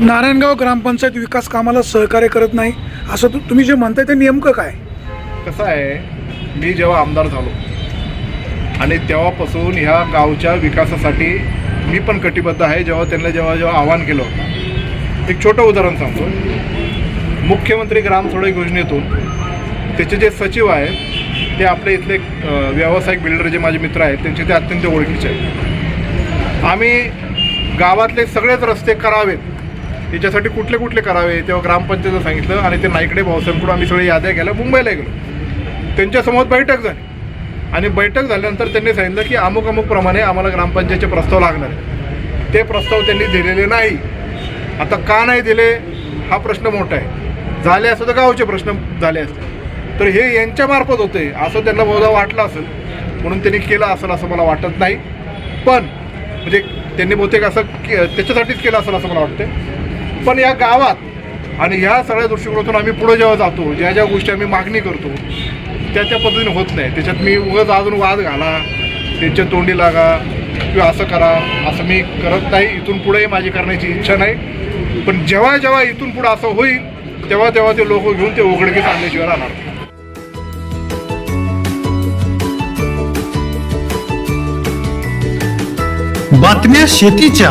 नारायणगाव ग्रामपंचायत विकास कामाला सहकार्य करत नाही असं तु- तुम्ही जे म्हणताय ते नेमकं काय? कसं आहे मी जेव्हा आमदार झालो आणि तेव्हापासून ह्या गावच्या विकासासाठी मी पण कटिबद्ध आहे जेव्हा त्यांना जेव्हा जेव्हा आव्हान केलं होतं. एक छोटं उदाहरण सांगतो. मुख्यमंत्री ग्राम सडक योजनेतून त्याचे जे सचिव आहेत ते आपले इथले व्यावसायिक बिल्डर जे माझे मित्र आहेत त्यांचे ते अत्यंत ओळखीचे आहेत. आम्ही गावातले सगळेच रस्ते करावेत. याच्यासाठी कुठले कुठले करावे तेव्हा ग्रामपंचायतीला सांगितलं आणि ते नाईकडे भाऊसाहेबकडून आम्ही सगळे याद्या गेल्या मुंबईला गेलो. त्यांच्यासमोर बैठक झाली. आणि बैठक झाल्यानंतर त्यांनी सांगितलं की अमुक अमुक प्रमाणे आम्हाला ग्रामपंचायतचे प्रस्ताव लागणार आहे ते प्रस्ताव त्यांनी दिलेले नाही. आता का नाही दिले? हा प्रश्न मोठा आहे. झाले असं तर गावचे प्रश्न झाले असते तर हे यांच्यामार्फत होते. असं त्यांना बहुधा वाटलं असेल. म्हणून त्यांनी केलं असेल असं मला वाटत नाही. पण म्हणजे त्यांनी बहुतेक असं के- त्याच्यासाठीच केलं असेल असं मला वाटतं पण या गावात आणि ह्या सगळ्या दृष्टिकोनातून आम्ही पुढे जेव्हा जातो ज्या ज्या गोष्टी आम्ही मागणी करतो त्या त्या पद्धतीने होत नाही. त्याच्यात मी उगाच अजून वाद घाला त्यांच्या तोंडी लागा किंवा असं करा असं मी करत नाही इथून पुढेही माझी करण्याची इच्छा नाही. पण जेव्हा जेव्हा इथून पुढे असं होईल तेव्हा तेव्हा ते लोक घेऊन ते उघडकीस आणल्याशिवाय राहणार बातम्या शेतीच्या.